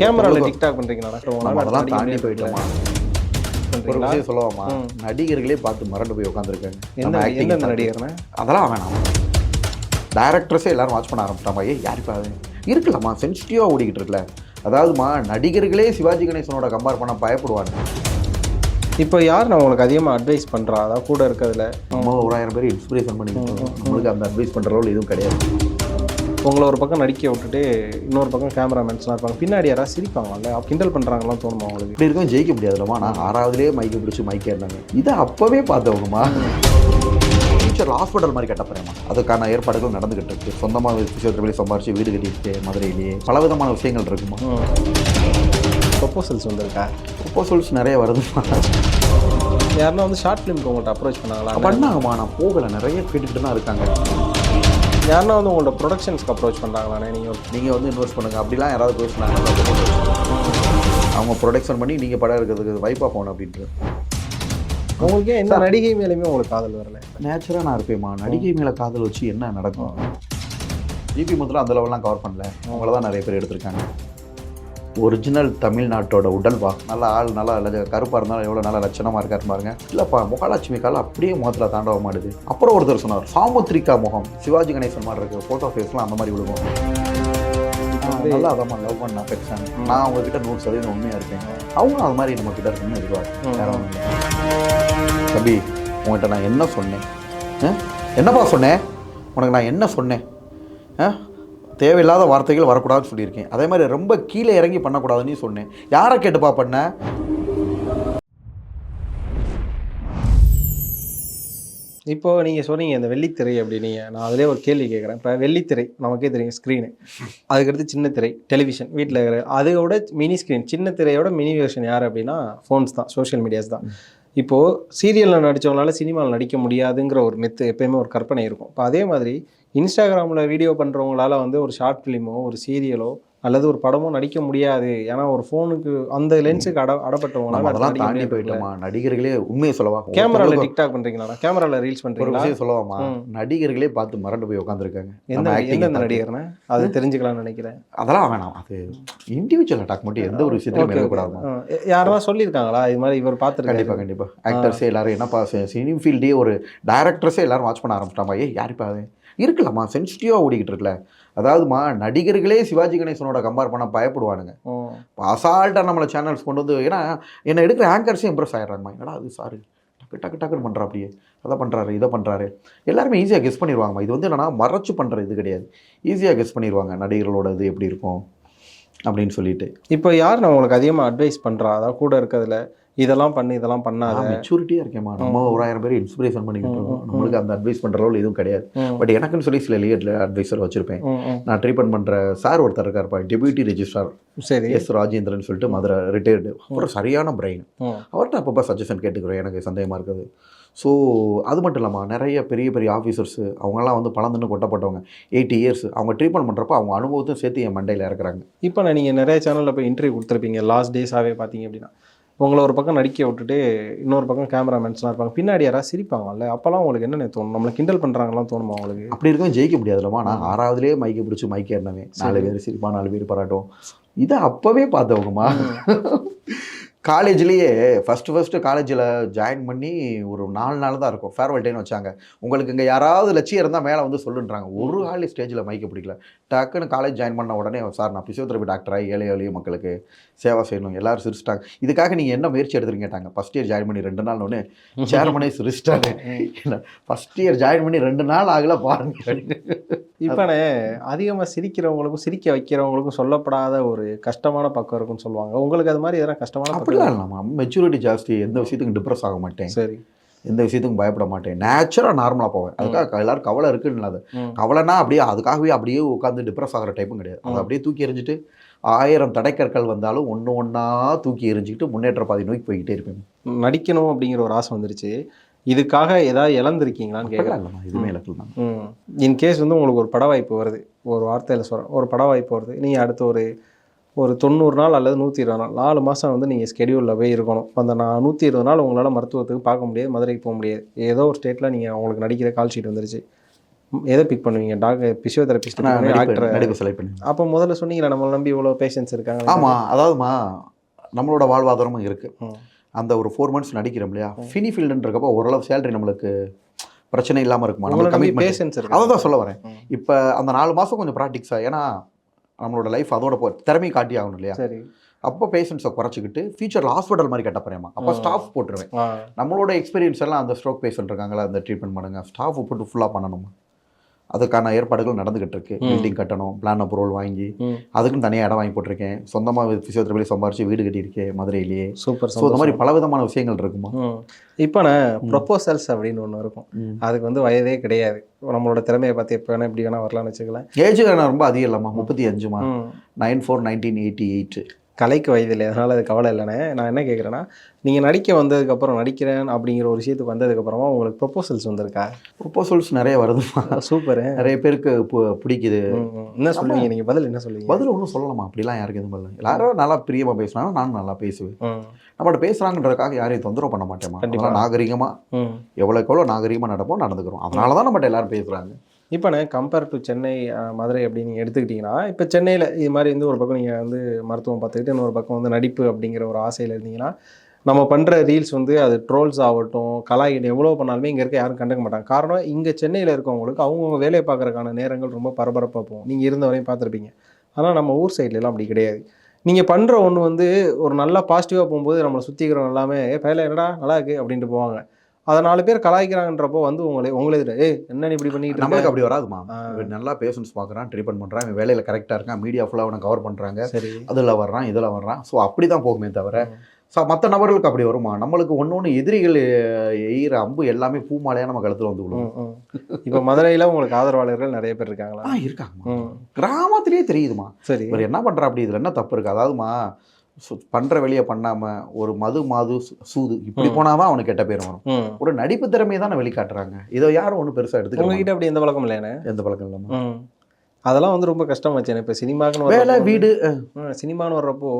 கேமராவில் டிக்டாக் பண்ணுறீங்களா அதெல்லாம் தாண்டி போயிட்டோமா? ஒரு விஷயம் சொல்லவாமா நடிகர்களே பார்த்து மறந்து போய் உட்காந்துருக்காங்க எந்த எந்தெந்த நடிகர்னா? அதெல்லாம் வேணாம். டேரக்டர்ஸே எல்லாரும் வாட்ச் பண்ண ஆரம்பிச்சிட்டாமா ஏய் யார் இப்போ இருக்கலாமா? சென்சிட்டிவாக ஓடிக்கிட்டு இருக்குல்ல. அதாவதுமா நடிகர்களே சிவாஜி கணேசனோட கம்பேர் பண்ண பயப்படுவாங்க. இப்போ யார் நான் உங்களுக்கு அதிகமாக அட்வைஸ் பண்ணுறா அதான் கூட இருக்கிறதுல. நம்ம ஒரு ஆயிரம் பேர் இன்ஸ்பிரேஷன் இருக்கோம். நம்மளுக்கு அந்த அட்வைஸ் பண்ணுற ரோல் எதுவும் கிடையாது. உங்களை ஒரு பக்கம் நடிக்க விட்டுட்டு இன்னொரு பக்கம் கேமராமேன்ஸ்லாம் இருப்பாங்க. பின்னாடி யாராவது சிரிப்பாங்கல்ல? கிண்டல் பண்ணுறாங்களாம் தோணுமா உங்களுக்கு? இப்படி இருக்கும் ஜெயிக்க முடியாதுல்லமா நான் ஆறாவதுலேயே மைக்கை பிடிச்சி மைக்கே இருந்தாங்க இதை அப்போவே பார்த்தவங்கம்மா ஃபியூச்சர் ஹாஸ்பிட்டல் மாதிரி கட்டப்படுறேம்மா அதுக்கான ஏற்பாடுகள் நடந்துகிட்டு இருக்கு. சொந்தமாக ஃபிசியோதெரபி சம்பாரிச்சு வீடு கட்டிட்டு மதுரையிலேயே. பலவிதமான விஷயங்கள் இருக்குமா? ப்ரொப்போசல்ஸ் வந்திருக்கா? ப்ரொபோசல்ஸ் நிறைய வருதுமா? யாருன்னா வந்து ஷார்ட் ஃபிலிம்க்கு உங்கள்கிட்ட அப்ரோச் பண்ணாங்களா? பண்ணாங்கம்மா. நான் போகலை. நிறைய கேட்டுக்கிட்டு தான் இருக்காங்க. யாருன்னா வந்து உங்களோட ப்ரொடக்ஷன்ஸ்க்கு அப்ரோச் பண்ணுறாங்களாண்ணே நீங்கள் நீங்கள் வந்து இன்வெஸ்ட் பண்ணுங்க. அப்படிலாம் யாராவது பேசினாங்க அவங்க ப்ரொடக்ஷன் பண்ணி நீங்கள் படம் இருக்கிறதுக்கு வைப்பாக போகணும் அப்படின்ட்டு. உங்களுக்கே எந்த நடிகை மேலேயுமே உங்களுக்கு காதல் வரல? நேச்சுரலாக நான் இருப்பேம்மா. நடிகை மேலே காதல் வச்சு என்ன நடக்கும்? ஜிபி முதல்ல அந்த லெவல்லாம் கவர் பண்ணல. அவங்கள தான் நிறைய பேர் எடுத்திருக்காங்க. ஒரிஜினல் தமிழ்நாட்டோட உடல்வா நல்ல ஆள் நல்லா லஜ- கருப்பா இருந்தாலும் எவ்வளோ நல்லா லட்சணமாக இருக்காரு பாருங்க. இல்லைப்பா முகலட்சுமி கால் அப்படியே முகத்தில் தாண்டவ மாட்டுது அப்புறம் ஒருத்தர் சொன்னார் சாமுத்ரிகா முகம். சிவாஜி கணேசன் மாதிரி இருக்கு. ஃபோட்டோ ஃபேஸ்லாம் அந்த மாதிரி விழுகும். நல்லா அதம்மா லவ் பண்ண அஃபெக்ஷன் நான் உங்ககிட்ட நூறு சதவீதம் உண்மையாக இருக்கேன். அவங்களும் அது மாதிரி நம்ம கிட்ட இருக்குன்னு எதிர்பார்க்கு. தம்பி உங்கள்கிட்ட நான் என்ன சொன்னேன்? என்னப்பா சொன்னேன் உனக்கு நான் என்ன சொன்னேன்? ஆ? தேவையில்லாத வார்த்தைகள் வரக்கூடாதுன்னு சொல்லியிருக்கேன். அதே மாதிரி ரொம்ப கீழே இறங்கி பண்ணக்கூடாதுன்னு சொன்னேன். யாரை கேட்டுப்பா பண்ண? இப்போ நீங்கள் சொன்னீங்க இந்த வெள்ளித்திரை அப்படின்னீங்க. நான் அதிலே ஒரு கேள்வி கேட்குறேன். இப்போ வெள்ளித்திரை நமக்கே தெரியும் ஸ்க்ரீனு அதுக்கடுத்து சின்ன திரை டெலிவிஷன் வீட்டில் இருக்கிற அதோட மினி ஸ்க்ரீன் சின்ன திரையோட மினி வெர்ஷன் யார் அப்படின்னா ஃபோன்ஸ் தான் சோஷியல் மீடியாஸ் தான். இப்போது சீரியலில் நடித்தவங்களால சினிமாவில் நடிக்க முடியாதுங்கிற ஒரு மெத்து எப்பயுமே ஒரு கற்பனை இருக்கும். இப்போ அதே மாதிரி இன்ஸ்டாகிராமில் வீடியோ பண்ணுறவங்களால வந்து ஒரு ஷார்ட் ஃபிலிமோ ஒரு சீரியலோ அல்லது ஒரு படமோ நடிக்க முடியாது. ஏன்னா ஒரு ஃபோனுக்கு அந்த லென்ஸுக்கு அட அடப்பட்டவங்களால அதெல்லாம் தாண்டி. போயிட்டோமா? நடிகர்களே உண்மையை சொல்லவா? கேமராவில் டிக்டாக் பண்ணுறீங்களா கேமராவில் ரீல்ஸ் பண்ணுறீங்களா சொல்லவாமா. நடிகர்களே பார்த்து மறந்து போய் உட்காந்துருக்காங்க எந்த எந்தெந்த நடிகர்னா? அது தெரிஞ்சுக்கலாம்னு நினைக்கிறேன். அதெல்லாம் வேணாம். அது இண்டிவிஜுவல் அட்டாக் மட்டும் எந்த ஒரு விஷயத்திலும் எழுதக்கூடாதுமா யாரெல்லாம் சொல்லியிருக்காங்களா? இது மாதிரி இவர் பார்த்துருக்காரு. கண்டிப்பா கண்டிப்பா. ஆக்டர்ஸே எல்லாரும் என்னப்பா சினி ஃபீல்டே ஒரு டேரக்டர்ஸே எல்லாரும் வாட்ச் பண்ண ஆரம்பிச்சிட்டாமா? ஏய் யாருப்பா அது? இருக்கலாமா? சென்சிட்டிவாக ஓடிக்கிட்டு இருக்குல்ல. அதாவதுமா நடிகர்களே சிவாஜி கணேசனோட கம்பேர் பண்ண பயப்படுவானுங்க. இப்போ அசால்ட்டாக நம்மளை சேனல்ஸ் கொண்டு வந்து ஏன்னா என்னை எடுக்கிற ஆங்கர்ஸே இம்ப்ரெஸ் ஆயிடுறாங்கம்மா. என்னடா அது சாரு டக்கு டக்கு டக்குன்னு பண்ணுறா அப்படியே. அதை பண்ணுறாரு இதை பண்ணுறாரு எல்லாருமே ஈஸியாக கெஸ் பண்ணிடுவாங்கம்மா இது வந்து என்னன்னா மறைச்சு பண்ணுற இது கிடையாது. ஈஸியாக கெஸ் பண்ணிடுவாங்க நடிகர்களோட இது எப்படி இருக்கும் அப்படின்னு சொல்லிட்டு. இப்போ யார் நான் உங்களுக்கு அதிகமாக அட்வைஸ் பண்ணுறா அதான் கூட இருக்கிறதுல. இதெல்லாம் பண்ணு இதெல்லாம் பண்ணாத. மெச்சூரிட்டியாக இருக்கேம்மா. நம்ம ஒரு ஆயிரம் பேர் இன்ஸ்பிரேஷன் பண்ணிக்கிட்டு இருக்கோம். நம்மளுக்கு அந்த அட்வைஸ் பண்ணுற ரோல் எதுவும் கிடையாது. பட் எனக்குன்னு சொல்லி சில லீட் அட்வைசர் வச்சுருப்பேன். நான் ட்ரீட்மெண்ட் பண்ணுற சார் ஒருத்தர் இருக்காருப்பா டெபியூட்டி ரெஜிஸ்ட்ரார் சரி. எஸ் ராஜேந்திரன் சொல்லிட்டு மதுரை ரிட்டையர்டு அப்புறம் சரியான பிரெயின் அவர்கிட்ட அப்பப்போ சஜஷன் கேட்டுக்கிறோம் எனக்கு சந்தேகமாக இருக்குது. ஸோ அது மட்டும் இல்லாமல் நிறைய பெரிய பெரிய ஆஃபீஸர்ஸு அவங்கெல்லாம் வந்து பழந்துன்னு கொட்டப்பட்டவங்க. எயிட்டி இயர்ஸ் அவங்க ட்ரீட்மெண்ட் பண்ணுறப்ப அவங்க அனுபவத்தையும் சேர்த்து என் மண்டையில் இறக்குறாங்க. இப்போ நான் நீங்கள் நிறைய சேனலில் போய் இன்டர்வியூ கொடுத்துருப்பீங்க. லாஸ்ட் டேஸாகவே பார்த்தீங்க அப்படின்னா. உங்களை ஒரு பக்கம் நடிக்க விட்டுட்டு இன்னொரு பக்கம் கேமராமேன்ஸ்லாம் இருப்பாங்க. பின்னாடி யாராவது சிரிப்பாங்கல்ல? அப்போல்லாம் உங்களுக்கு என்ன தோணும்? நம்மளை கிண்டல் பண்ணுறாங்கலாம் தோணுமா உங்களுக்கு? அப்படி இருக்கும் ஜெயிக்க முடியாதுல்லமா நான் ஆறாவதுலேயே மைக்கை பிடிச்சி மைக்கே இருந்தவன் நாலு பேர் சிரிப்பா நாலு பேர் பாராட்டும். இதை அப்போவே பார்த்தவங்கம்மா. காலேஜ்லேயே ஃபஸ்ட்டு ஃபஸ்ட்டு காலேஜில் ஜாயின் பண்ணி ஒரு நாலு நாள் தான் இருக்கும். ஃபேர்வெல் டேன்னு வச்சாங்க. உங்களுக்கு இங்கே யாராவது லட்சியம் இருந்தால் மேலே வந்து சொல்லுன்றாங்க. ஒரு ஆள் ஸ்டேஜில் மைக்க பிடிக்கல. டக்குன்னு காலேஜ் ஜாயின் பண்ண உடனே சார் நான் பிசியோதெரபி டாக்டராக ஏழை எளிய மக்களுக்கு சேவை செய்யணும். எல்லாரும் சிரிச்சிட்டாங்க. இதுக்காக நீங்கள் என்ன முயற்சி எடுத்துருங்க கேட்டாங்க. ஃபஸ்ட் இயர் ஜாயின் பண்ணி ரெண்டு நாள் ஒன்று சேர்மனே சிரிச்சிட்டாங்க ஃபஸ்ட் இயர் ஜாயின் பண்ணி ரெண்டு நாள் ஆகல பாருங்க. இப்போனே அதிகமாக சிரிக்கிறவங்களுக்கும் சிரிக்க வைக்கிறவங்களுக்கும் சொல்லப்படாத ஒரு கஷ்டமான பக்கம் இருக்குன்னு சொல்லுவாங்க. உங்களுக்கு அது மாதிரி எதனா கஷ்டமான அப்படிலாம் இல்லாமல் மெச்சூரிட்டி ஜாஸ்தி. எந்த விஷயத்துக்கும் டிப்ரெஸ் ஆக மாட்டேன். சரி. எந்த விஷயத்துக்கும் பயப்பட மாட்டேன். நேச்சுரலாக நார்மலாக போவேன். அதுக்காக எல்லாரும் கவலை இருக்குன்னு ம். கவலைனா அப்படியே அதுக்காகவே அப்படியே உட்காந்து டிப்ரெஸ் ஆகிற டைப்பும் கிடையாது. அதை அப்படியே தூக்கி எறிஞ்சிட்டு ஆயிரம் தடைக்கற்கள் வந்தாலும் ஒன்று ஒன்றா தூக்கி எறிஞ்சிக்கிட்டு முன்னேற்ற பாதை நோக்கி போய்கிட்டே இருப்பேன். நடிக்கணும் அப்படிங்கிற ஒரு ஆசை வந்துருச்சு. இதுக்காக ஏதாவது இழந்திருக்கீங்களான்னு இல்லைம்மா. இதுவுமே இலக்கில் தான். ம். இன்கேஸ் வந்து உங்களுக்கு ஒரு பட வாய்ப்பு வருது. ஒரு வார்த்தையில் சொல்கிறேன் ஒரு பட வாய்ப்பு வருது. நீங்கள் அடுத்து ஒரு ஒரு தொண்ணூறு நாள் அல்லது நூற்றி இருபது நாள். நாலு மாதம் வந்து நீங்கள் ஸ்கெடியூலில் போய் இருக்கணும். அந்த நான் நூற்றி இருபது நாள் உங்களால் மருத்துவத்துக்கு பார்க்க முடியாது மதுரைக்கு போக முடியாது. ஏதோ ஒரு ஸ்டேட்டில் நீங்கள் உங்களுக்கு நடிக்கிற கால் ஷீட் வந்துருச்சு. எதை பிக் பண்ணுவீங்க? டாக்டர் பிசியோதெரபிஸ்ட் டாக்டர் செலக்ட் பண்ணி. அப்போ முதல்ல சொன்னீங்களா நம்மளை நம்பி இவ்வளோ பேஷன்ஸ் இருக்காங்க ஆமா அதாவதுமா நம்மளோட வாழ்வாதாரமும் இருக்கு. ம். அந்த ஒரு ஃபோர் மந்த்ஸ் நடிக்கிறோம் இல்லையா? ஃபினி ஃபீல்டுன்றக்கப்போ ஓரளவு சேலரி நம்மளுக்கு பிரச்சனை இல்லாம இருக்குமா? உங்களை நம்ம நம்பி கமிட்மெண்ட் பேஷன்ஸ் அதை தான் சொல்ல வரேன். இப்போ அந்த நாலு மாதம் கொஞ்சம் ப்ராக்டிக்ஸாக ஏன்னா நம்மளோட லைஃப் அதோட போ திறமையை காட்டி ஆகணும் இல்லையா? சரி. அப்போ பேஷண்ட்ஸை குறைச்சிக்கிட்டு ஃபியூச்சரில் ஹாஸ்பிட்டல் மாதிரி கட்ட போகிறேன் அப்போ. ஸ்டாஃப் போட்டுருவேன். நம்மளோட எக்ஸ்பீரியன்ஸ் எல்லாம் அந்த ஸ்ட்ரோக் பேஷண்ட் இருக்காங்களா அந்த ட்ரீட்மெண்ட் பண்ணுங்க. ஸ்டாஃப் போட்டு ஃபுல்லாக பண்ணணுமா அதுக்கான ஏற்பாடுகள் நடந்துகிட்டு இருக்கு. பில்டிங் கட்டணும் பிளான் அப்ரூவல் வாங்கி அதுக்குன்னு தனியாக இடம் வாங்கி போட்டிருக்கேன். சொந்தமாக ஃபிசியோதெரபி சம்பாரிச்சு வீடு கட்டியிருக்கேன் மதுரையிலேயே. சூப்பர் ஸோ இந்த மாதிரி பலவிதமான விஷயங்கள் இருக்குமா? இப்போ நான் ப்ரொப்போசல்ஸ் அப்படின்னு ஒன்று இருக்கும். அதுக்கு வந்து வயதே கிடையாது. நம்மளோட திறமையை பார்த்து எப்போ வேணா எப்படி வேணா வரலாம்னு வச்சுக்கலாம் ஏஜ் ரொம்ப அதிகம் இல்லைம்மா. முப்பத்தி அஞ்சுமா. Nine four nineteen eighty eight கலைக்கு வயது இல்லை அதனால அது கவலை இல்லைண்ணே. நான் என்ன கேட்குறேன்னா நீங்கள் நடிக்க வந்ததுக்கப்புறம் நடிக்கிறேன் அப்படிங்கிற ஒரு விஷயத்துக்கு வந்ததுக்கப்புறமா உங்களுக்கு ப்ரொப்போசல்ஸ் வந்திருக்கா? ப்ரொப்போசல்ஸ் நிறைய வருதுமா சூப்பரு. நிறைய பேருக்கு பு- பிடிக்குது. என்ன சொல்லுவீங்க? நீங்கள் பதில் என்ன சொல்லுவீங்க? பதில் ஒன்றும் சொல்லலாமா அப்படிலாம் யாருக்கு எதுவும் இல்லை எல்லாரும் நல்லா பிரியமாக பேசுனாங்க நானும் நல்லா பேசுவேன். நம்மகிட்ட பேசுகிறாங்கன்றதுக்காக யாரையும் தொந்தரவு பண்ண மாட்டேமா கண்டிப்பா. அதெல்லாம் நாகரிகமாக எவ்வளோக்கு எவ்வளோ நாகரிகமாக நடப்போம் நடந்துக்கிறோம். அதனால தான் நம்மகிட்ட எல்லாரும் பேசுகிறாங்க இப்போண்ணே கம்பேர் டு சென்னை மதுரை அப்படி நீங்கள் எடுத்துக்கிட்டிங்கன்னா இப்போ சென்னையில் இது மாதிரி வந்து ஒரு பக்கம் நீங்கள் வந்து மருத்துவம் பார்த்துக்கிட்டு இன்னொரு பக்கம் வந்து நடிப்பு அப்படிங்கிற ஒரு ஆசையில் இருந்தீங்கன்னா நம்ம பண்ணுற ரீல்ஸ் வந்து அது ட்ரோல்ஸ் ஆகட்டும் கலாயிட்டு எவ்வளோ பண்ணாலுமே இங்கே இருக்க யாரும் கண்டுக்க மாட்டாங்க. காரணம் இங்கே சென்னையில் இருக்கவங்களுக்கு அவங்கவுங்க வேலையை பார்க்குறதுக்கான நேரங்கள் ரொம்ப பரபரப்பாக போகும். நீங்கள் இருந்த வரையும் பார்த்துருப்பீங்க. ஆனால் நம்ம ஊர் சைட்லலாம் அப்படி கிடையாது. நீங்கள் பண்ணுற ஒன்று வந்து ஒரு நல்லா பாசிட்டிவாக போகும்போது நம்மளை சுற்றிக்கிறவங்க எல்லாமே வேலை என்னடா? நல்லா இருக்குது அப்படின்ட்டு போவாங்க. அதை நாலு பேர் கலாய்க்கிறாங்கன்றப்போ வந்து உங்களே உங்களே ஏய் என்ன இப்படி பண்ணிட்டு இருக்க?" நம்மளுக்கு அப்படி வராதுமா நல்லா பேஷன்ஸ் பார்க்குறான் ட்ரீட்மெண்ட் பண்ணுறான் இவன் வேலையில் கரெக்டாக இருக்கான் மீடியா ஃபுல்லாக அவனை கவர் பண்ணுறாங்க சரி. அதில் வர்றான் இதில் வர்றான். ஸோ அப்படி தான் போகுமே தவிர. ஸோ மற்ற நபர்களுக்கு அப்படி வருமா நம்மளுக்கு ஒன்று ஒன்று எதிரிகள் எ- எய்கிற அம்பு எல்லாமே பூமாலையாக நம்ம கழுத்தில் வந்து விழுவும் ம், ம். இப்போ மதுரையில் உங்களுக்கு ஆதரவாளர்கள் நிறைய பேர் இருக்காங்களா? ம். கிராமத்திலேயே தெரியுதுமா சரி. இவர் என்ன பண்ணுறா அப்படி இதில் என்ன தப்பு இருக்குது அதாவதுமா பண்ற வெளியே பண்ணாமல் ஒரு மது மாது சூது இப்படி ம். போனால் தான் அவனுக்கு கெட்ட பேர் வரும். ஒரு நடிப்பு திறமையை தான் வெளிக்காட்டுறாங்க. இதை யாரும் ஒன்றும் பெருசாக எடுத்துக்க உங்ககிட்ட அப்படி எந்த பழக்கம் இல்லையானே எந்த பழக்கம் இல்லாமல் அதெல்லாம் வந்து ரொம்ப கஷ்டமாச்சு இப்போ சினிமாக்குன்னு வேலை வீடு சினிமான்னு வர்றப்போ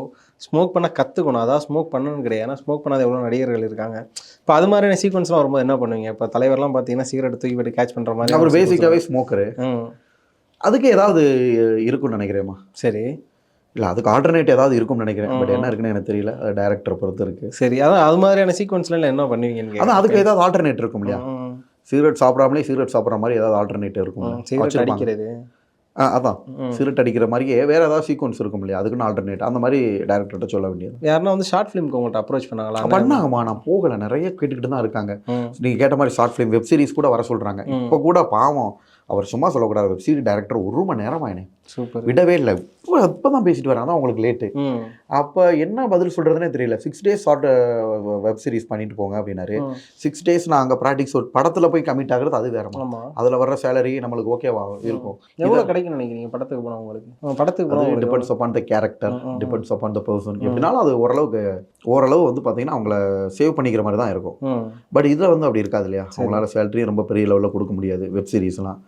ஸ்மோக் பண்ண கற்றுக்கணும் அதான் ஸ்மோக் பண்ணணும்னு கிடையாது. ஏன்னா ஸ்மோக் பண்ணாத எவ்வளோ நடிகர்கள் இருக்காங்க. இப்போ அது மாதிரியான சீக்வன்ஸ்லாம் வரும்போது என்ன பண்ணுவீங்க? இப்போ தலைவர்லாம் பார்த்தீங்கன்னா சிகரெட் தூக்கி போட்டு கேட்ச் பண்ணுற மாதிரி அவர் பேசிக்காவே ஸ்மோக்கரு அதுக்கு ஏதாவது இருக்கும்னு நினைக்கிறேம்மா. சரி. இல்லை அதுக்கு ஆல்டர்னேட் ஏதாவது இருக்கும்னு நினைக்கிறேன். பட். என்ன இருக்குன்னு எனக்கு தெரியல. அது டைரக்டரை பொறுத்து இருக்கு. சரி அதான் அது மாதிரியான சீக்வன்ஸ்லாம் என்ன பண்ணுவீங்கன்னு அதான் அதுக்கு ஏதாவது ஆல்டர்னேட் இருக்கும் இல்லையா? சிகரெட் சாப்பிடாமலே சிகரெட் சாப்பிட்ற மாதிரி ஏதாவது ஆல்டர்னேட் இருக்கும். சிகரெட் அடிக்கிறது. அதான். சிகரெட் அடிக்கிற மாதிரியே வேற ஏதாவது சீக்வன்ஸ் இருக்கும் இல்லையா? அதுக்குன்னு ஆல்டர்னேட் அந்த மாதிரி டேரக்டர்கிட்ட சொல்ல வேண்டியது. யாருன்னா வந்து ஷார்ட் ஃபிலிம்க்கு உங்கள்கிட்ட அப்ரோச் பண்ணாங்களா? பண்ணாங்கம்மா. நான் போகல. நிறைய கேட்டுக்கிட்டு தான் இருக்காங்க. நீங்க கேட்ட மாதிரி ஷார்ட் ஃபிலிம் வெப் சீரிஸ் கூட வர சொல்றாங்க. இப்போ கூட பாவம். அவர் சும்மா சொல்லக்கூடாது. வெப் சீரிஸ் டேரக்டர் ஒரு மணி நேரம் ஆயினே சூப்பர். விடவே இல்லை. இப்போ இப்போ தான் பேசிட்டு வரேன் அதான் உங்களுக்கு லேட்டு அப்போ என்ன பதில் சொல்றதுனே தெரியல. Six days short web series பண்ணிட்டு போங்க அப்படின்னாரு. சிக்ஸ் டேஸ் நான் அங்கே ப்ராக்டிக்ஸ் படத்துல போய் கமிட் ஆகுறது அது ஆமா. அதுல வர்ற சேலரி நம்மளுக்கு ஓகேவா இருக்கும். எவ்வளவு கிடைக்கும்னு நினைக்கிறீங்க? படத்துக்கு போனா உங்களுக்கு? படத்துக்கு போனா அது உங்களுக்கு depends upon the character. Depends upon the person எப்படினாலும் அது ஓரளவுக்கு ஓரளவு வந்து பார்த்தீங்கன்னா அவங்கள சேவ் பண்ணிக்கிற மாதிரி தான் இருக்கும். பட் இதில் வந்து அப்படி இருக்காது இல்லையா? அவங்களால சேலரி ரொம்ப பெரிய லெவலில் கொடுக்க முடியாது வெப் சீரிஸ்லாம்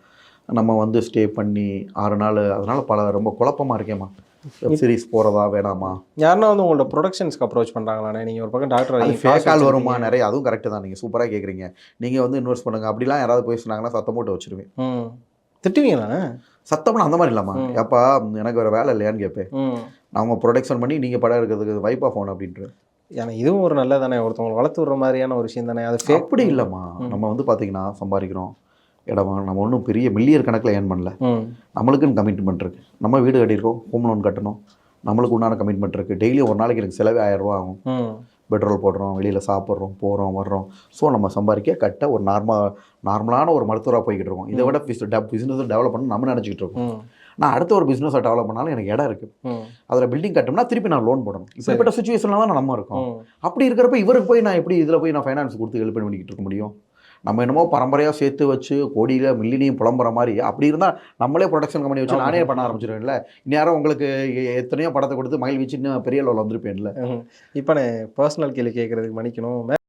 நம்ம வந்து ஸ்டே பண்ணி ஆறு நாள் அதனால பல ரொம்ப குழப்பமா இருக்கேம்மா. வெப் சீரிஸ் போகிறதா வேணாமா? யாருன்னா வந்து உங்களோட ப்ரொடக்ஷன்ஸ்க்கு அப்ரோச் பண்றாங்களாண்ணே? நீங்க ஒரு பக்கம் டாக்டர் அது வரீங்க, ஃபேக் காசு கால் வருமா. நிறைய? அதுவும் கரெக்டு தான். நீங்கள் சூப்பராக கேட்குறீங்க நீங்கள் வந்து இன்வெஸ்ட் பண்ணுங்க. அப்படிலாம் யாராவது போய் சொன்னாங்கன்னா சத்தம் போட்டு வச்சிருவேன். திட்டுவீங்களா சத்தம்னா அந்த மாதிரி இல்லாமா ம். ஏப்பா எனக்கு வேறு வேலை இல்லையான்னு கேட்பேன் ம். அவங்க ப்ரொடக்ஷன் பண்ணி நீங்கள் படம் இருக்கிறதுக்கு வைப்பா ஃபோன் அப்படின்ட்டு. ஏன்னா இதுவும் ஒரு நல்லதானே ஒருத்தவங்களை வளர்த்து விடுற மாதிரியான ஒரு விஷயம் தானே அது அப்படி இல்லைம்மா. நம்ம வந்து பார்த்தீங்கன்னா சம்பாதிக்கிறோம். இடமா நம்ம ஒன்றும் பெரிய மில்லியர் கணக்கில் ஏர்ன் பண்ணல. நம்மளுக்குன்னு கமிட்மெண்ட் இருக்குது நம்ம வீடு கட்டியிருக்கோம் ஹோம் லோன் கட்டணும். நம்மளுக்கு உண்டான கமிட்மெண்ட் இருக்குது டெய்லியும் ஒரு நாளைக்கு எனக்கு செலவே ஆயிரம் ரூபா ஆகும். பெட்ரோல் போடுறோம் வெளியில் சாப்பிட்றோம் போகிறோம் வர்றோம். ஸோ நம்ம சம்பாதிக்க கட்ட ஒரு நார்மல் நார்மலான ஒரு மருத்துவராக போய்கிட்டு இருக்கோம். இதை விட பிஸ்னஸ் டெவலப் பண்ண நம்ம நினச்சிக்கிட்டு இருக்கோம். நான் அடுத்த ஒரு பிஸ்னஸை டெவலப் பண்ணாலும் எனக்கு இடம் இருக்குது அதில் பில்டிங் கட்டணும்னா திருப்பி நான் லோன் போடணும். இப்படிப்பட்ட சுச்சுவேஷனில் தான் நம்ம இருக்கோம். அப்படி இருக்கிறப்ப இவருக்கு போய் நான் எப்படி இதில் போய் நான் ஃபைனான்ஸ் கொடுத்து ஹெல்ப் பண்ணிக்கிட்டு இருக்க முடியும்? நம்ம என்னமோ பரம்பரையாக சேர்த்து வச்சு கோடியில் மில்லினியும் புலம்புற மாதிரி அப்படி இருந்தால் நம்மளே ப்ரொடக்ஷன் கம்பெனி வச்சு நானே பண்ண ஆரம்பிச்சிருவேன்ல. இந்நேரம் உங்களுக்கு எத்தனையோ படத்தை கொடுத்து மயில் வச்சு இன்னும் பெரிய லெவலில் வந்திருப்பேன்ல. இப்போ நான் பர்சனல் கேள்வி கேட்கறதுக்கு மன்னிக்கணும்.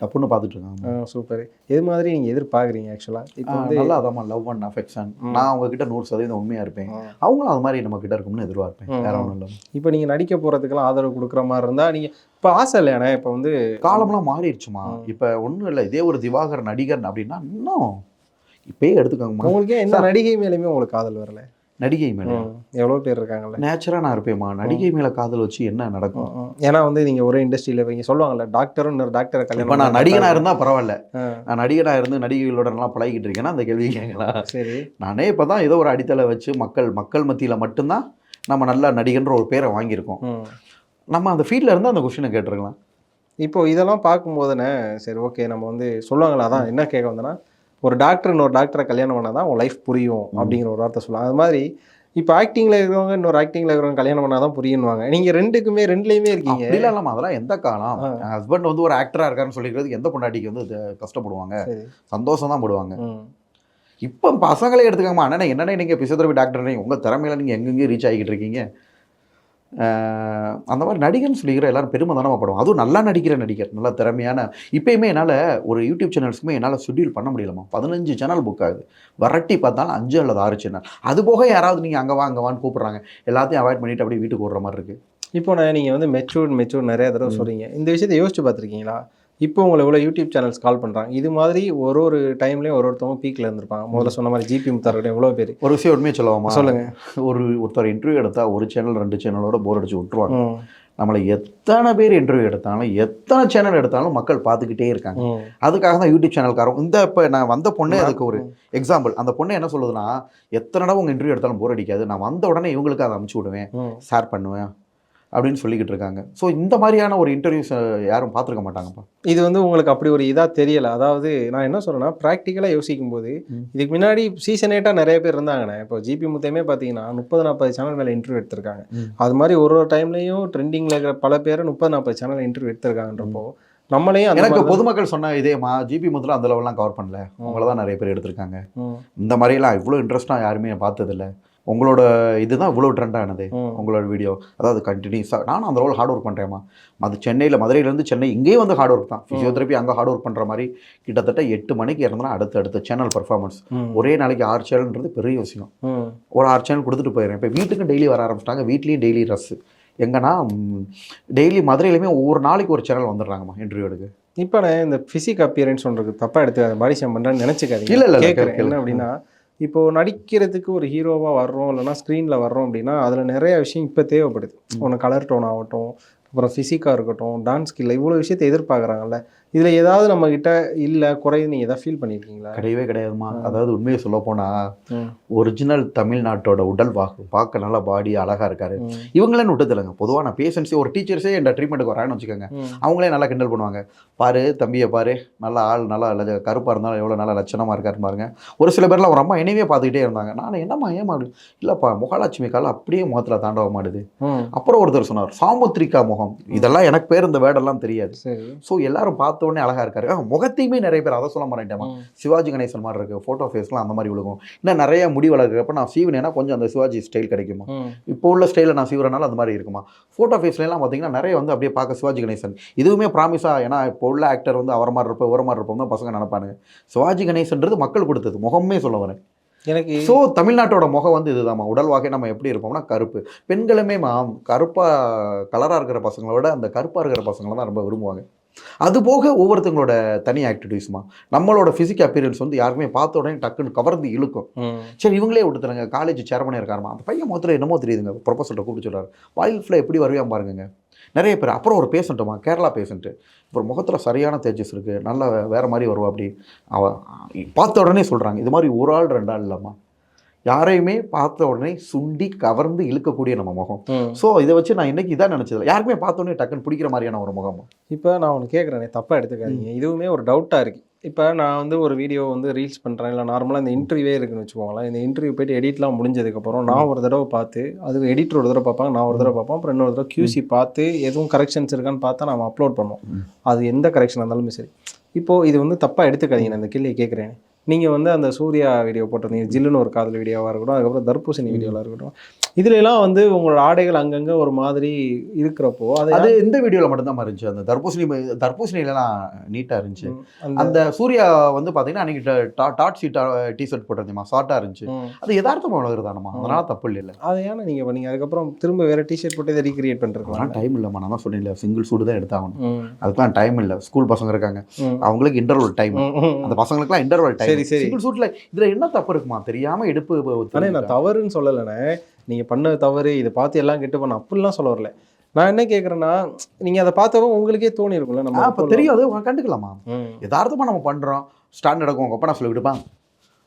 தப்புன்னு பார்த்துட்டு இருக்காங்க சூப்பர். எது மாதிரி நீங்கள் எதிர்பார்க்குறீங்க ஆக்சுவலாக இப்போ வந்து நல்லா அதாம்மா லவ் அண்ட் அஃபெக்ஷன். நான் உங்ககிட்ட நூறு சதவீதம் உண்மையாக இருப்பேன். அவங்களும் அது மாதிரி நம்ம கிட்ட இருக்கும்னு எதிர்பார்ப்பேன். வேற. ஒன்றும் இல்லை இப்போ நீங்கள் நடிக்க போகிறதுக்கெல்லாம் ஆதரவு கொடுக்குற மாதிரி இருந்தால் நீங்கள் இப்போ ஆசை இல்லையாண்ணே? இப்போ வந்து காலம்லாம் மாறிடுச்சுமா. இப்போ ஒன்றும் இல்லை. இதே ஒரு திவாகர் நடிகர் அப்படின்னா இன்னும் இப்பயே எடுத்துக்கோங்கம்மா. உங்களுக்கு எந்த நடிகை மேலேயுமே உங்களுக்கு காதல் வரல? நடிகை மேலே. ம், எவ்வளவு பேர் இருக்காங்கல்ல. நேச்சரா நான் இருப்பேம்மா. நடிகை மேல காதல் வச்சு என்ன நடக்கும். ஏன்னா வந்து நீங்க ஒரே இண்டஸ்ட்ரியில இவங்க சொல்லுவாங்கல்ல டாக்டரும் இன்னொரு டாக்டரை இப்ப கல்யாணம் நான் நடிகனா இருந்தா பரவாயில்ல. நான் நடிகனா இருந்து நடிகைகளோட எல்லாம் பழகிட்டு இருக்கேன்னா அந்த கேள்வி கேட்கலாம். சரி. நானே இப்பதான் ஏதோ ஒரு அடித்தளை வச்சு மக்கள் மக்கள் மத்தியில மட்டும்தான் நம்ம நல்ல நடிகன்ற ஒரு பேரை வாங்கியிருக்கோம். நம்ம அந்த ஃபீல்ட்ல இருந்து அந்த கொஸ்டினை கேட்டிருக்கலாம். இப்போ இதெல்லாம் பார்க்கும்போதுனே சரி ஓகே நம்ம வந்து சொல்லுவாங்களா அதான் என்ன கேட்க வந்தேன்னா ஒரு டாக்டர் இன்னொரு டாக்டரை கல்யாணம் பண்ணால் தான் உன் லைஃப் புரியும் அப்படிங்கிற ஒரு வார்த்தை சொல்லுவாங்க. அது மாதிரி இப்போ ஆக்டிங்கில் இருக்கிறவங்க இன்னொரு ஆக்டிங்கில் இருக்கிறவங்க கல்யாணம் பண்ணால் தான் புரியுன்னுவாங்க. நீங்கள் ரெண்டுக்குமே ரெண்டுலேயுமே இருக்கீங்க. அப்படிலாம் இல்லாம அதெல்லாம் எந்த காலம். ஹஸ்பண்ட் வந்து ஒரு ஆக்டரா இருக்காருன்னு சொல்லிக்கிறதுக்கு எந்த பொண்டாட்டிக்கு வந்து கஷ்டப்படுவாங்க? சந்தோஷம் தான் படுவாங்க. இப்போ பசங்களே எடுத்துக்கோமா அண்ணா என்னென்ன நீங்கள் பிசியோதெரபி டாக்டர் உங்கள் திறமையில நீங்கள் எங்கெங்கே ரீச் ஆகிக்கிட்டு இருக்கீங்க. அந்த மாதிரி நடிகர்னு சொல்லிக்கிற எல்லாரும் பெருமை தானே படுவோம் அதுவும் நல்லா நடிக்கிற நடிகர் நல்லா திறமையான. இப்பயுமே என்னால் ஒரு யூடியூப் சேனல்ஸ்க்குமே என்னால் ஷெட்யூல் பண்ண முடியலமா பதினஞ்சு சேனல் புக் ஆகுது. வரட்டி பார்த்தாலும் அஞ்சு அல்லது ஆறு சேனல் அது போக யாராவது நீங்கள் அங்கே வா அங்கே வான்னு கூப்பிட்றாங்க. எல்லாத்தையும் அவாய்ட் பண்ணிட்டு அப்படியே வீட்டுக்கு ஓடுற மாதிரி இருக்குது இப்போ நான் நீங்கள் வந்து மெச்சூர்ட் மெச்சூர் நிறைய தடவை சொல்றீங்க. இந்த விஷயத்தை யோசிச்சு பார்த்துருக்கீங்களா? இப்போ உங்களை இவ்வளோ யூடியூப் சேனல்ஸ் கால் பண்ணுறாங்க இது மாதிரி ஒரு ஒரு டைம்லேயும் ஒரு ஒருத்தவங்க பீக்கில் இருந்திருப்பாங்க. முதல்ல சொன்ன மாதிரி ஜிபி முத்தார்கிட்ட எவ்வளோ பேர்? ஒரு விஷயம் உண்மையை சொல்லுவோமா சொல்லுங்க. ஒரு ஒருத்தர் இன்டர்வியூ எடுத்தா ஒரு சேனல் ரெண்டு சேனலோட போர் அடிச்சு விட்டுருவாங்க. நம்மளை எத்தனை பேர் இன்டர்வியூ எடுத்தாலும் எத்தனை சேனல் எடுத்தாலும் மக்கள் பார்த்துக்கிட்டே இருக்காங்க. அதுக்காக தான் யூடியூப் சேனல்காரன் இந்த இப்போ நான் வந்த பொண்ணே அதுக்கு ஒரு எக்ஸாம்பிள் அந்த பொண்ணு என்ன சொல்லுதுன்னா எத்தனை தடவை உங்கள் இன்டர்வியூ எடுத்தாலும் போர் அடிக்காது. நான் வந்த உடனே இவங்களுக்கு அதை அமுச்சு விடுவேன். ஷேர் பண்ணுவேன். அப்படின்னு சொல்லிக்கிட்டு இருக்காங்க. ஸோ இந்த மாதிரியான ஒரு இன்டர்வியூஸ் யாரும் பார்த்துருக்க மாட்டாங்கப்பா. இது வந்து உங்களுக்கு அப்படி ஒரு இதாக தெரியல. அதாவது நான் என்ன சொல்றேன்னா ப்ராக்டிக்கலாக யோசிக்கும் போது. இதுக்கு முன்னாடி சீசன் எயிட்டாக நிறைய பேர் இருந்தாங்கண்ணே. இப்போ ஜிபி முத்தையுமே பார்த்தீங்கன்னா முப்பது நாற்பது சேனல் மேலே இன்டர்வியூ எடுத்திருக்காங்க. அது மாதிரி ஒரு ஒரு டைம்லையும் ட்ரெண்டிங்கில் இருக்கிற பல பேர் முப்பது நாற்பது சேனல் இன்டர்வியூ எடுத்திருக்காங்கன்றப்போ நம்மளையும் அந்த எனக்கு பொதுமக்கள் சொன்ன இதேமா ஜிபி முதல்ல அந்த லெவல்லாம் கவர் பண்ணல. உங்களை தான் நிறைய பேர் எடுத்திருக்காங்க. இந்த மாதிரிலாம் இவ்வளோ இன்ட்ரெஸ்ட்டாக யாருமே பார்த்ததில்ல. உங்களோட இதுதான் இவ்வளோ ட்ரெண்ட் ஆனது ம், உங்களோட வீடியோ அதாவது கண்டினியூஸாக நானும் அந்த ரோல் ஹார்ட் ஒர்க் பண்ணுறேம்மா அது சென்னையில் மதுரையிலேருந்து சென்னை இங்கேயே வந்து ஹார்ட் ஒர்க் தான். ஃபிசியோதெரப்பி அங்கே ஹார்ட் ஒர்க் பண்ணுற மாதிரி கிட்டத்தட்ட எட்டு மணிக்கு இறந்தனா அடுத்த அடுத்த சேனல் பர்ஃபார்மன்ஸ் ஒரே நாளைக்கு ஆறு சேனல்ன்றது பெரிய விஷயம். ஒரு ஆறு சேனல் கொடுத்துட்டு போயிடுறேன். இப்போ வீட்டுக்கு டெய்லி வர ஆரம்பிச்சிட்டாங்க. வீட்லேயும் டெய்லி ரஸ் எங்கன்னா டெய்லி மதுரையிலுமே ஒவ்வொரு நாளைக்கு ஒரு சேனல் வந்துடுறாங்கம்மா இன்டர்வியூ எடுக்க இப்போ நான் இந்த ஃபிசிக் அப்பியரன்ஸ் ஒன்றது தப்பாக எடுத்து பாடி ஷேம் பண்ணுறேன்னு நினச்சிக்காதீங்க. இல்ல, இல்ல, கேட்குறேன் என்ன. அப்படின்னா இப்போ நடிக்கிறதுக்கு ஒரு ஹீரோவாக வர்றோம் இல்லைன்னா ஸ்க்ரீனில் வர்றோம் அப்படின்னா அதில் நிறைய விஷயம் இப்போ தேவைப்படுது. ஒன்று கலர் டோன் ஆகட்டும் அப்புறம் ஃபிசிக்காக இருக்கட்டும் டான்ஸ் ஸ்கில் இவ்வளோ விஷயத்தை எதிர்பார்க்குறாங்கல்ல இதில் ஏதாவது நம்மக்கிட்ட இல்லை குறையுது நீங்கள் எதாவது ஃபீல் பண்ணியிருக்கீங்களா கிடையவே கிடையாதுமா. அதாவது உண்மையை சொல்ல போனால் ஒரிஜினல் தமிழ்நாட்டோட உடல் வாக்கு பார்க்க நல்லா பாடி அழகாக இருக்காரு. இவங்களே விட்டதில்லைங்க பொதுவாக நான் பேஷண்ட்ஸே ஒரு டீச்சர்ஸே என் ட்ரீட்மெண்ட்டுக்கு வரான்னு வச்சுக்கோங்க. அவங்களே நல்லா கிண்டல் பண்ணுவாங்க. பாரு தம்பியை பாரு நல்லா ஆள் நல்லா கருப்பாக இருந்தாலும் எவ்வளோ நல்லா லட்சணமாக இருக்காரு பாருங்க. ஒரு சில பேர்லாம் ஒரு அம்மா என்னையவே பார்த்துக்கிட்டே இருந்தாங்க. நான் என்னம்மா ஏமா இல்லைப்பா முகலட்சுமி கால் அப்படியே முகத்தில் தாண்டவ மாட்டுது. ம், அப்புறம் ஒருத்தர் சொன்னார் சாமுத்ரிகா முகம். இதெல்லாம் எனக்கு பேர் இந்த வேர்டெல்லாம் தெரியாது. ஸோ எல்லாரும் பார்த்த உடனே அழகாக இருக்காரு. முகத்தையுமே நிறைய பேர் அதை சொல்ல மாட்டேன்ட்டேமா ம், சிவாஜி கணேசன் மாதிரி இருக்கு. ஃபோட்டோ ஃபேஸ்லாம் அந்த மாதிரி விழுகும். இன்னும் நிறைய முடி வளர்க்குறப்ப நான் சீவனேன்னா கொஞ்சம் அந்த சிவாஜி ஸ்டைல் கிடைக்குமா? இப்போ உள்ள ஸ்டைலில் நான் சீவுறனால அந்த மாதிரி இருக்குமா? ஃபோட்டோ ஃபேஸ்லாம் பார்த்தீங்கன்னா நிறைய வந்து அப்படியே பார்க்க சிவாஜி கணேசன். இதுவுமே ப்ராமிஸாக ஏன்னா இப்போ உள்ள ஆக்டர் வந்து அவர் மாதிரி இருப்போம் ஒரு மாதிரி இருப்போம் தான் பசங்க நினைப்பானுங்க. சிவாஜி கணேசன்றது மக்கள் கொடுத்தது. முகமே சொல்ல வரேன். எனக்கு ஸோ தமிழ்நாட்டோட முகம் வந்து இதுதாம்மா. உடல் வாகை நம்ம எப்படி இருப்போம்னா கருப்பு. பெண்களுமே மா கருப்பாக கலராக இருக்கிற பசங்களோட அந்த கருப்பாக இருக்கிற பசங்களை தான் ரொம்ப விரும்புவாங்க. அது போக ஒவ்வொருத்தங்களோட தனி ஆக்டிவிட்டீஸ்மா நம்மளோட ஃபிசிக் அப்பியரன்ஸ் வந்து யாருக்குமே பார்த்த உடனே டக்குன்னு கவர்ந்து இழுக்கும். சரி இவங்களே விட்டுத்துறாங்க காலேஜ் சேர்மனே இருக்காருமா? அந்த பையன் மொத்தத்தில் என்னமோ தெரியுதுங்க. ப்ரொஃபஸர்கிட்ட கூப்பிட்டு வைல்ட் ஃப்ளை எப்படி வருவியான் பாருங்க நிறைய பேர் அப்புறம் ஒரு பேஷண்ட்டுமா கேரளா பேஷண்ட்டு இப்போ முகத்தில் சரியான தேஜஸ் இருக்குது நல்லா வேற மாதிரி வருவா அப்படி. அவ பார்த்த உடனே சொல்கிறாங்க இது மாதிரி ஒரு ஆள் ரெண்டு ஆள் இல்லைம்மா. யாரையுமே பார்த்த உடனே சுண்டி கவர்ந்து இழுக்கக்கூடிய நம்ம முகம். ஸோ இதை வச்சு நான் இன்னைக்கு இதான் நினச்சது யாருக்குமே பார்த்த உடனே டக்குன்னு பிடிக்கிற மாதிரியான ஒரு முகம். இப்போ நான் ஒன்று கேட்குறேனே தப்பாக எடுத்துக்காதீங்க. இதுவுமே ஒரு டவுட்டாக இருக்குது இப்போ நான் வந்து ஒரு வீடியோ வந்து ரீல்ஸ் பண்ணுறேன் இல்லை நார்மலாக இந்த இன்டர்வியூவே இருக்குன்னு வச்சுக்கோங்களேன். இந்த இன்டர்வியூ போயிட்டு எடிட்லாம் முடிஞ்சதுக்கப்புறம் நான் ஒரு தடவை பார்த்து அது எடிட்டர் ஒரு தடவை பார்ப்பாங்க நான் ஒரு தடவை பார்ப்பேன் அப்புறம் இன்னொரு தடவை QC பார்த்து எதுவும் கரெக்ஷன்ஸ் இருக்கான்னு பார்த்தா நம்ம அப்லோட் பண்ணோம் ம். அது எந்த கரெக்ஷன் இருந்தாலுமே சரி. இப்போது இது வந்து தப்பாக எடுத்துக்காதீங்க. நான் இந்த கேள்வியை கேட்குறேன் நீங்கள் வந்து அந்த சூர்யா வீடியோ போட்டிருந்தீங்க. ஜில்லுன்னு ஒரு காதல் வீடியோவாக இருக்கட்டும் அதுக்கப்புறம் தர்பூசணி வீடியோவாக இருக்கட்டும். இதுல எல்லாம் வந்து உங்களோட ஆடைகள் அங்கங்க ஒரு மாதிரி இருக்கிறப்போ அதை அது இந்த வீடியோவில் மட்டும்தான் இருந்துச்சு. அந்த தர்பூசணி தர்பூசணிலாம் நீட்டாக இருந்துச்சு. அந்த சூர்யா வந்து பார்த்தீங்கன்னா அன்னைக்கு டா- டாட் ஷீட் டி ஷர்ட் போட்டிருந்தேமா ஷார்ட்டாக இருந்துச்சு. அது யதார்த்தமாக வளருதானமா அதனால தப்பு இல்லை அதை ஏன்னா நீங்க பண்ணீங்க அதுக்கப்புறம் திரும்ப வேற டிஷர்ட் போட்டு இதை ரீக்ரியேட் பண்ணிருக்கலாம் டைம் இல்லைம்மா. நான் தான் சொன்னேன் சிங்கிள் சூடு தான் எடுத்தாகணும். ம், அதுக்கெல்லாம் டைம் இல்லை. ஸ்கூல் பசங்க இருக்காங்க. அவங்களுக்கு இன்டர்வல் டைம். அந்த பசங்களுக்குலாம் இன்டர்வல் டைம் சரி, சரி. சிங்கிள் சூட்ல இதுல என்ன தப்பு இருக்குமா? தெரியாம எடுப்பு நான் தவறுன்னு சொல்லலைண்ணே. நீங்க பண்ண தவறு இதை பார்த்து எல்லாம் கெட்டு பண்ண அப்படிலாம் சொல்ல வரல. நான் என்ன கேக்குறேன்னா நீங்க அதை பார்த்தப்போ உங்களுக்கே தோணி இருக்கும்ல நம்ம அப்ப உனக்கு கண்டுக்கலாமா? ம், யதார்த்தமா நம்ம பண்றோம். ஸ்டாண்ட் எடுக்கும் உங்க அப்பா நான் சொல்லி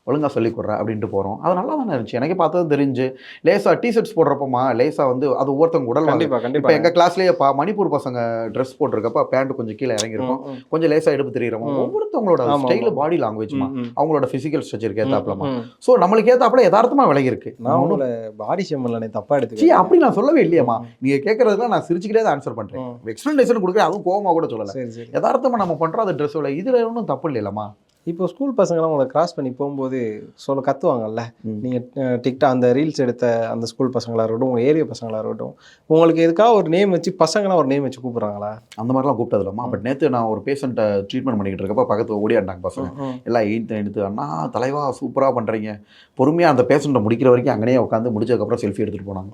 விடுப்பான் ஒழுங்கா சொல்லி கொடுறேன் அப்படின்ட்டு போறோம். அது நல்லா தானே இருந்துச்சு. எனக்கே பார்த்தது தெரிஞ்சு லேசா டிஷர்ட்ஸ் போடுறப்பமா லேசா வந்து அது ஒவ்வொருத்தவங்க உடல் வாகு. கண்டிப்பா இப்ப கண்டிப்பா எங்க கிளாஸ்லயே பா மணிப்பூர் பசங்க ட்ரெஸ் போட்டிருக்கப்ப பேண்ட் கொஞ்சம் கீழே இறங்கிருக்கும் கொஞ்சம் லேசா எடுப்பு தெரியுறோம். ஒவ்வொருத்தவங்களோட ஸ்டைல். பாடி லாங்குவேஜ்மா. அவங்களோட பிசிக்கல் ஸ்ட்ரக்சருக்கு ஏத்தாப்லமா ம், ம். ஸோ நம்மளுக்கு ஏத்தாப்புல யதார்த்தமா விலகி இருக்கு. நான் உங்களை பாடி ஷேம்ல தப்பா சீ எடுத்துக்கிறேன் அப்படி நான் சொல்லவே இல்லையம்மா நீங்க கேட்கறதுலாம் நான் சிரிச்சுக்கிட்டே தான் ஆன்சர் பண்றேன். ம். எக்ஸ்பிளனேஷன் கொடுக்குறேன் அதுவும் கோவமா கூட சொல்லல. சரி சரி. யதார்த்தமா நம்ம பண்றோம் அது ட்ரெஸ் இதுல ஒன்றும் தப்பு இல்லைல்லம்மா இப்போ ஸ்கூல் பசங்கலாம் உங்களை கிராஸ் பண்ணி போகும்போது சொல்ல கத்துவாங்கல்ல? ம். நீங்க அஹ், டிக்டா அந்த ரீல்ஸ் எடுத்த அந்த ஸ்கூல் பசங்களா இருக்கட்டும் உங்க ஏரியா பசங்களா இருக்கட்டும் உங்களுக்கு எதுக்காக ஒரு நேம் வச்சு பசங்களா ஒரு நேம் வச்சு கூப்பிடுறாங்களா? அந்த மாதிரிலாம் கூப்பிட்டது இல்லம்மா பட் நேத்து நான் ஒரு பேஷண்ட்டை ட்ரீட்மெண்ட் பண்ணிக்கிட்டு இருக்கப்ப பக்கத்துல ஓடியாண்டாங்க பசங்க. எல்லாம் எயித்து எடுத்து அண்ணா தலைவா சூப்பரா பண்றீங்க. பொறுமையா அந்த பேஷண்ட்டை முடிக்கிற வரைக்கும் அங்கேயே உட்காந்து முடிச்சதுக்கப்புறம் செல்ஃபி எடுத்துட்டு போனாங்க.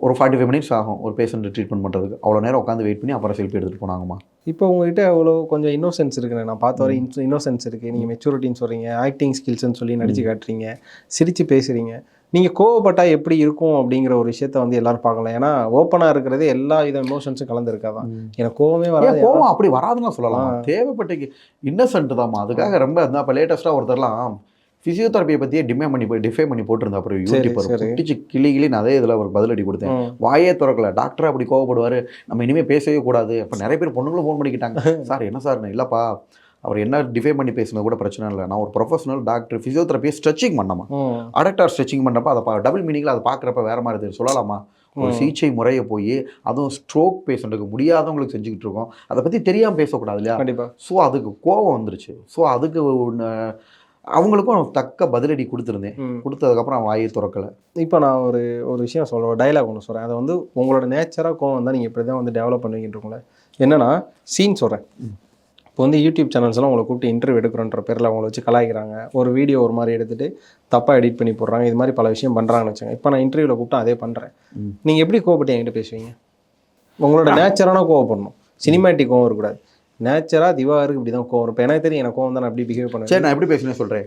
ஒரு ஃபார்ட்டி ஃபைவ் மினிட்ஸ் ஆகும் ஒரு பேஷண்ட்டை ட்ரீட்மெண்ட் பண்றதுக்கு. அவ்வளோ நேரம் உட்காந்து வெயிட் பண்ணி அப்புறம் செல்ஃபி எடுத்துட்டு போனாங்கம்மா. இப்போ உங்ககிட்ட அவ்வளோ கொஞ்சம் இன்னோசென்ஸ் இருக்குண்ணே. நான் பார்த்த வரை இன்னோசென்ஸ் இருக்கு. நீங்க மெச்சூரிட்டின்னு சொல்றீங்க ஆக்டிங் ஸ்கில்ஸ்னு சொல்லி நடிச்சு காட்டுறீங்க சிரிச்சு பேசுறீங்க. நீங்க கோவப்பட்டா எப்படி இருக்கும் அப்படிங்கிற ஒரு விஷயத்த வந்து எல்லாரும் பார்க்கலாம். ஏன்னா ஓப்பனா இருக்கிறது எல்லா வித எமோஷன்ஸும் கலந்துருக்காதான் எனக்கு கோவமே வராது கோவம் அப்படி வராதுன்னு சொல்லலாம். தேவைப்பட்ட இன்னசென்ட் தான்மா அதுக்காக ரொம்ப இருந்தா இப்போ லேட்டஸ்ட்டாக ஒருத்தர்லாம் ஃபிசியோதெரப்பியை பற்றியே டிமே பண்ணி போய் டிஃபை பண்ணி போட்டிருந்தா அப்புறம் யூடியூபர் சரி. குட்டிச்சு கிளி கிளி அதே இதில் ஒரு பதிலடி கொடுத்தேன். வாயே திறக்கல. டாக்டர் அப்படி கோவப்படுவார். நம்ம இனிமேல் பேசவே கூடாது. அப்போ நிறைய பேர் பொண்ணுங்களும் ஃபோன் பண்ணிக்கிட்டாங்க. சார் என்ன சார்? இல்லைப்பா. அவர் என்ன டிஃபை பண்ணி பேசினது கூட பிரச்சனை இல்லை. நான் ஒரு ப்ரொஃபஷனல் டாக்டர் ஃபிசியோதெரப்பியை ஸ்ட்ரெச்சிங் பண்ணமா. அடக்டார் ஸ்ட்ரெச்சிங் பண்ணுறப்ப அதை டபுள் மீனிங்கில் அதை பார்க்குறப்ப வேற மாதிரி தெரியும் சொல்லலாமா? ஒரு. சிகிச்சை முறையை போய் அதுவும் ஸ்ட்ரோக் பேஷண்ட்டுக்கு முடியாதவங்களுக்கு செஞ்சுக்கிட்டு இருக்கோம். அதை பற்றி தெரியாமல் பேசக்கூடாது இல்லையா? ஸோ அதுக்கு கோபம் வந்துருச்சு. ஸோ அதுக்கு அவங்களுக்கும் தக்க பதிலடி கொடுத்துருந்தேன். கொடுத்ததுக்கப்புறம் அவன் வாயை திறக்கல. இப்போ நான் ஒரு ஒரு விஷயம் சொல்கிறேன் டைலாக் ஒன்று சொல்கிறேன் அதை வந்து உங்களோட நேச்சராக கோவம் தான் நீங்கள் இப்படி தான் வந்து டெவலப் பண்ணுவீங்கன்னு இருக்கும்ல என்னன்னா சீன் சொல்கிறேன் இப்போ வந்து யூடியூப் சேனல்ஸ் எல்லாம் உங்களை கூப்பிட்டு இன்டர்வியூ எடுக்கிறோன்ற பேரில் அவங்கள வச்சு கலாய்க்கிறாங்க. ஒரு வீடியோ ஒரு மாதிரி எடுத்துட்டு தப்பாக எடிட் பண்ணி போடுறாங்க. இது மாதிரி பல விஷயம் பண்ணுறாங்கன்னு வச்சுங்க இப்போ நான் இன்டர்வியூவில் கூப்பிட்டு அதே பண்ணுறேன். நீங்கள் எப்படி கோவப்பட்டு என்கிட்ட பேசுவீங்க? உங்களோட நேச்சரான கோவப்படணும். சினிமேட்டிக் கோவம் இருக்கக்கூடாது நேச்சராக திவாருக்கு இப்படி தான் கோவம் இப்போ எனக்கு தெரியும் எனக்கு கோவம் தான் அப்படி பிஹேவ் பண்ணுவேன். சரி நான் எப்படி பேசுனேன் சொல்கிறேன்.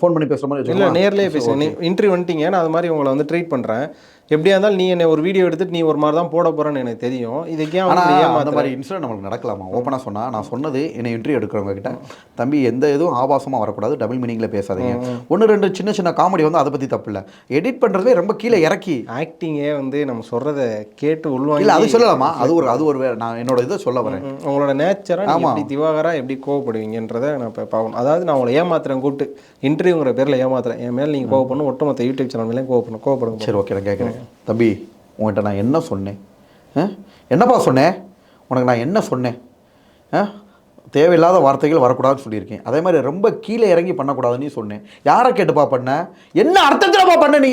ஃபோன் பண்ணி பேசுகிற மாதிரி இல்லை? நேர்லயே நீ இன்டர்வியூ வந்துட்டீங்க நான் அது மாதிரி உங்களை வந்து ட்ரீட் பண்ணுறேன் எப்படியா இருந்தாலும் நீ என்னை ஒரு வீடியோ எடுத்துட்டு நீ ஒரு மாதிரி தான் போட போறேன்னு எனக்கு தெரியும். இதுக்கு ஏன் ஆனா வந்து அந்த? மாதிரி இன்சிடென்ட் நம்மளுக்கு நடக்கலாமா? ஓப்பனாக சொன்னா நான் சொன்னது என்னை இன்டர்வியூ எடுக்கிறவங்க கிட்ட தம்பி எந்த இதுவும் ஆபாசமா வரக்கூடாது டபுள் மீனிங்ல பேசாதீங்க. ஒன்று ரெண்டு சின்ன சின்ன காமெடி வந்து அதை பத்தி தப்பு இல்லை. எடிட் பண்றதே ரொம்ப கீழே இறக்கி. ஆக்டிங்கே வந்து நம்ம சொல்றத கேட்டு உள்வாங்கி இல்ல அது சொல்லலாமா? அது ஒரு அது ஒரு வே- நான் என்னோட இதை சொல்ல வரேன். உங்களோட நேச்சரா நீங்க ஆமா. எப்படி திவாகரா எப்படி கோவப்படுவீங்கன்றதை நான் இப்போ பார்க்கணும். அதாவது நான் உங்களை ஏமாத்துறேன் கூப்பிட்டு இன்டர்வியூங்கிற பேர்ல ஏமாத்துறேன். என் மேல நீங்க கோவப்படணும் ஒட்டுமொத்த யூடியூப் சேனல் மேலே கோவப்படணும் கோவப்படுங்க. சரி ஓகே நான் கேட்குறேன் தம்பி உன்கிட்ட நான் என்ன சொன்னேன்? என்னப்பா சொன்னேன் உனக்கு நான் என்ன சொன்னேன்? தேவையில்லாத வார்த்தைகள் வரக்கூடாதுன்னு சொல்லியிருக்கேன். அதே மாதிரி ரொம்ப கீழே இறங்கி பண்ணக்கூடாதுன்னு சொன்னேன். யாரை கேட்டுப்பா பண்ண? என்ன அர்த்தத்திலப்பா பண்ண நீ?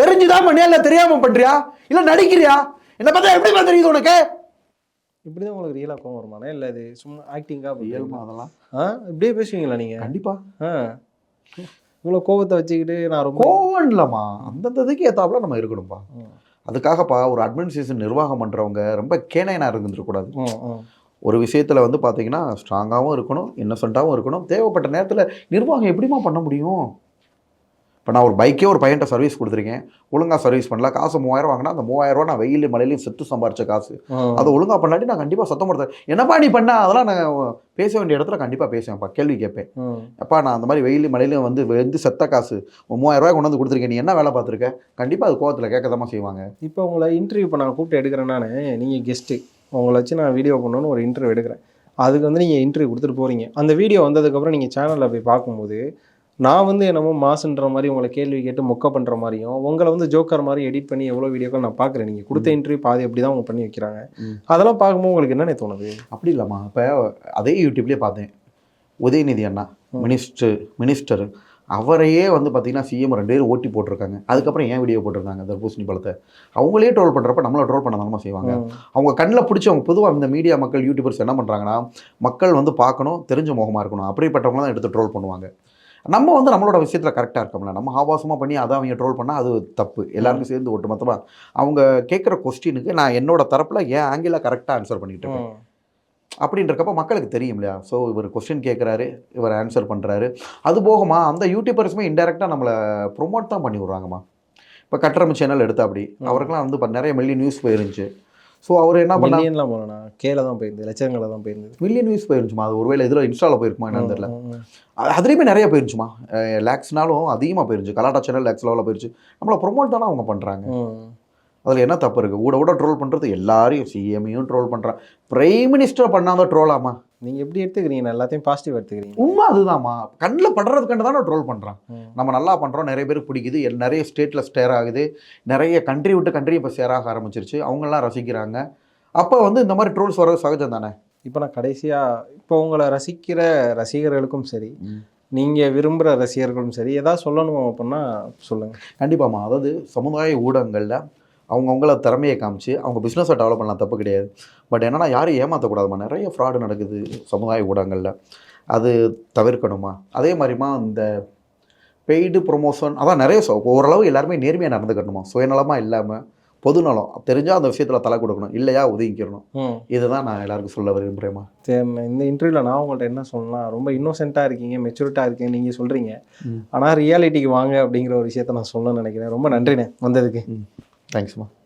தெரிஞ்சுதான் பண்ணியா இல்லை தெரியாம பண்றியா? இல்லை நடிக்கிறியா? என்ன பார்த்தா எப்படி தெரியுது உனக்கு? இப்படிதான் உங்களுக்கு ரியலா கோவம் வருமானே இல்ல இது சும்மா ஆக்டிங்கா இயல்பா அதெல்லாம்? ஆ? இப்படியே பேசுவீங்களா நீங்க? கண்டிப்பா. ஆ. இவ்வளோ கோவத்தை வச்சுக்கிட்டு நான் ரொம்ப கோவம் இல்லைம்மா. அந்தந்த இதுக்கு ஏத்தாப்புல நம்ம இருக்கணும்ப்பா. அதுக்காகப்பா ஒரு அட்மினிஸ்ட்ரேஷன் நிர்வாகம் பண்றவங்க ரொம்ப கேனையனா இருந்துருக்கூடாது. ஒரு விஷயத்தில் வந்து பார்த்தீங்கன்னா ஸ்ட்ராங்காகவும் இருக்கணும் இன்னசென்ட்டாகவும் இருக்கணும். தேவைப்பட்ட நேரத்தில் நிர்வாகம் எப்படிம்மா பண்ண முடியும்? இப்போ நான் ஒரு பைக்கே ஒரு பையன்ட்ட சர்வீஸ் கொடுத்துருக்கேன். ஒழுங்காக சர்வீஸ் பண்ணல. காசு மூவாயிரம் வாங்கினா அந்த மூவாயிரம் நான் வெயில் மழையிலையும் செத்து சம்பாரிச்ச காசு. அதை ஒழுங்காக பண்ணாட்டி நான் கண்டிப்பாக சத்தம் போடுறேன். என்னப்பா நீ பண்ண? அதெல்லாம் நான் பேச வேண்டிய இடத்துல கண்டிப்பாக பேசுவேன்ப்பா. கேள்வி கேட்பேன். அப்பா நான் அந்த மாதிரி வெயில் மழையிலும் வந்து வந்து செத்த காசு ஒரு மூவாயிரம் ரூபாய் கொண்டு வந்து கொடுத்துருக்கேன். நீ என்ன வேலை பார்த்துருக்க? கண்டிப்பாக அது கோவத்தில் கேட்க செய்வாங்க. இப்போ உங்களை இன்டர்வியூ இப்போ நான் கூப்பிட்டு எடுக்கிறேன் நான். நீங்கள் கெஸ்ட்டு உங்களை வச்சு நான் வீடியோ பண்ணணும்னு ஒரு இன்டர்வியூ எடுக்கிறேன். அதுக்கு வந்து நீங்கள் இன்டர்வியூ கொடுத்துட்டு போகிறீங்க அந்த வீடியோ வந்ததுக்கப்புறம் நீங்கள் சேனலில் போய் பார்க்கும்போது நான் வந்து என்னமோ மாசுன்ற மாதிரி உங்களை கேள்வி கேட்டு மொக்க பண்ணுற மாதிரியும் உங்களை வந்து ஜோக்கர் மாதிரி எடிட் பண்ணி எவ்வளோ வீடியோக்கள் நான் பார்க்குறேன். நீங்கள் கொடுத்த இன்டர்வியூ பாதி அப்படி தான் அவங்க பண்ணி வைக்கிறாங்க. அதெல்லாம் பார்க்கும்போது உங்களுக்கு என்னென்ன தோணுது? அப்படி இல்லைம்மா. இப்போ அதே யூடியூப்லேயே பார்த்தேன். உதயநிதி அண்ணா மினிஸ்டர் மினிஸ்டர் அவரையே வந்து பார்த்தீங்கன்னா சிஎம் ரெண்டு பேரும் ஓட்டி போட்டிருக்காங்க. அதுக்கப்புறம் ஏன் வீடியோ போட்டிருக்காங்க தர்பூசணி பழத்தை. அவங்களே ட்ரோல் பண்ணுறப்ப நம்மளை ட்ரோல் பண்ண தானமா செய்வாங்க. அவங்க கண்ணில் பிடிச்சி அவங்க பொதுவாக இந்த மீடியா மக்கள் யூடியூபர்ஸ் என்ன பண்ணுறாங்கன்னா மக்கள் வந்து பார்க்கணும் தெரிஞ்ச முகமாக இருக்கணும். அப்படிப்பட்டவங்க தான் எடுத்து ட்ரோல் பண்ணுவாங்க. நம்ம வந்து நம்மளோட விஷயத்தில் கரெக்டாக இருக்கோம்ல. நம்ம ஆபாசமாக பண்ணி அதை அவங்க ட்ரோல் பண்ணால் அது தப்பு. எல்லாருக்கும் சேர்ந்து ஒட்டு மொத்தமாக அவங்க கேட்குற கொஸ்டினுக்கு நான் என்னோட தரப்பில் ஏன் ஆங்கிளில் கரெக்டாக ஆன்சர் பண்ணிட்டு இருக்கேன். அப்படின்றக்கப்ப மக்களுக்கு தெரியும் இல்லையா? ஸோ இவர் கொஸ்டின் கேட்குறாரு இவர் ஆன்சர் பண்ணுறாரு அது போகமா அந்த யூடியூபர்ஸுமே இன்டெரக்டாக நம்மளை ப்ரொமோட் தான் பண்ணி விட்றாங்கம்மா. இப்போ கட்டரம் சேனல் எடுத்தா அப்படி அவருக்கெல்லாம் வந்து இப்போ நிறைய மில்லியன் நியூஸ் போயிருந்துச்சு. ஸோ அவர் என்ன பண்ணா மில்லியன்லாம் போகலண்ணா. கேல தான் போயிருந்தது லட்சங்களில் தான் போயிருந்தது. மில்லியன் நியூஸ் போயிருந்துச்சுமா? அது ஒருவேளை இதில் இன்ஸ்டாவில் போயிருக்குமா என்னன்னு தெரியல. அதுலேயுமே நிறைய போயிருந்துச்சுமா? லேக்ஸ்னாலும் அதிகமாக போயிருந்துச்சு. கலாட்டா சேனல் லேக்ஸ் லெவலில் போயிருச்சு நம்மளை ப்ரொமோட் தானே அவங்க பண்ணுறாங்க. அதில் என்ன தப்பு இருக்குது ஊட ஊட ட்ரோல் பண்ணுறது எல்லாரையும் சிஎம்ஐயும் ட்ரோல் பண்ணுறான் பிரைம் மினிஸ்டர் பண்ணாத ட்ரோலாமா நீங்க எப்படி எடுத்துக்கிறீங்க? எல்லாத்தையும் பாசிட்டிவ் எடுத்துக்கிறீங்க. உண்மை அதுதான்மா கண்ணில் படுறதுக்காண்டு தானே ட்ரோல் பண்ணுறான். நம்ம நல்லா பண்ணுறோம் நிறைய பேருக்கு பிடிக்குது நிறைய ஸ்டேட்டில் ஸ்டேர் ஆகுது நிறைய கண்ட்ரி விட்டு கண்ட்ரி இப்போ ஷேர் ஆக ஆரம்பிச்சிருச்சு. அவங்கெல்லாம் ரசிக்கிறாங்க. அப்போ வந்து இந்த மாதிரி ட்ரோல்ஸ் வர சகஜம் தானே? இப்போ நான் கடைசியா இப்போ உங்களை ரசிக்கிற ரசிகர்களுக்கும் சரி நீங்க விரும்புற ரசிகர்களும் சரி ஏதாவது சொல்லணும் அப்படின்னா சொல்லுங்க. கண்டிப்பாம்மா. அதாவது சமுதாய ஊடகங்களில் அவங்கவுங்கள திறமையை காமிச்சு அவங்க பிஸ்னஸை டெவலப் பண்ணலாம் தப்பு கிடையாது. பட் என்னன்னா யாரும் ஏமாற்றக்கூடாதுமா நிறைய ஃப்ராடு நடக்குது சமுதாய ஊடகங்களில். அது தவிர்க்கணுமா? அதே மாதிரிமா இந்த பெய்டு ப்ரொமோஷன் அதான் நிறைய ஓரளவு எல்லாருமே நேர்மையாக நடந்துக்கணுமா? சுயநலமாக இல்லாமல் பொதுநலம். தெரிஞ்சால் அந்த விஷயத்தில் தலை கொடுக்கணும். இல்லையா ஒதுங்கிக்கிறணும் இதுதான் நான் எல்லாருக்கும் சொல்ல விரும்புகிறேம்மா சரி இந்த இன்டர்வியூவில் நான் உங்கள்ட்ட என்ன சொல்லலாம் ரொம்ப இன்னோசென்ட்டாக இருக்கீங்க மெச்சூரிட்டாக இருக்கீங்க நீங்கள் சொல்கிறீங்க. ஆனால் ரியாலிட்டிக்கு வாங்க அப்படிங்கிற ஒரு விஷயத்த நான் சொல்லணும்னு நினைக்கிறேன். ரொம்ப நன்றிண்ணே வந்ததுக்கு. Thanks, Ma.